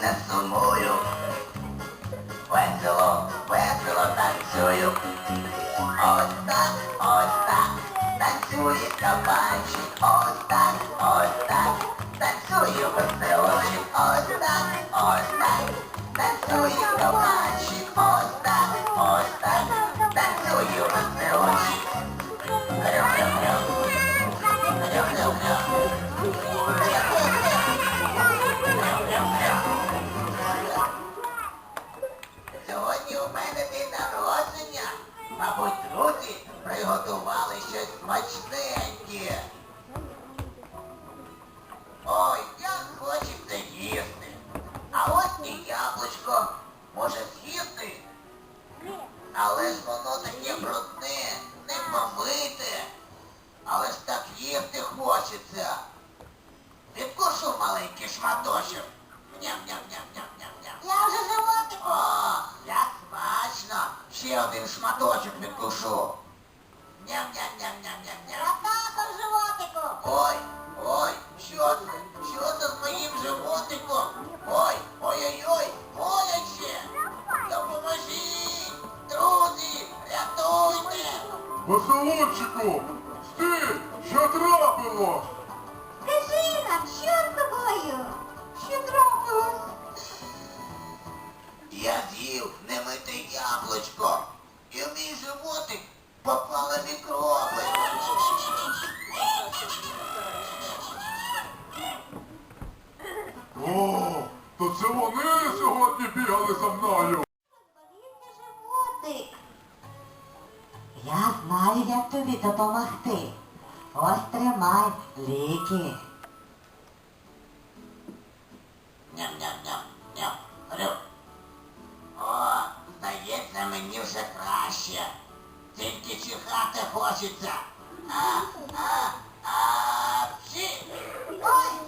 не сумую. Весело, весело танцюю. Ось так, ось так, танцює кабанчик, ось так, ось так, танцює веселочик, ось так, ось так, танцює кабанчик, у мене день народження. Мабуть, друзі приготували щось смачненьке. Ой, як хочеться їсти. А ось і яблучко. Може з'їсти? Але ж воно таке брудне, не помите. Але ж так їсти хочеться. Відкушу маленький шматочок. Ням-ням-ням-ням-ням-ням. Я вже животику. О, як смачно! Ще один шматочок відкушу. Ням-ням-ням-ням-ням-ням. Я також животику. Ой, ой, що це? Що це з моїм животиком? Ой, ой-ой-ой, боляче! Допоможіть! Друзі, рятуйте! Веселончику, стій, що трапилось? Я з'їв немите яблучко, і в мій животик попали мікроби. О, то це вони сьогодні бігали за мною. Животик. Я знаю, як тобі допомогти. Ось тримай ліки. Тільки чихати хочеться. А, а, а, чи... Ой,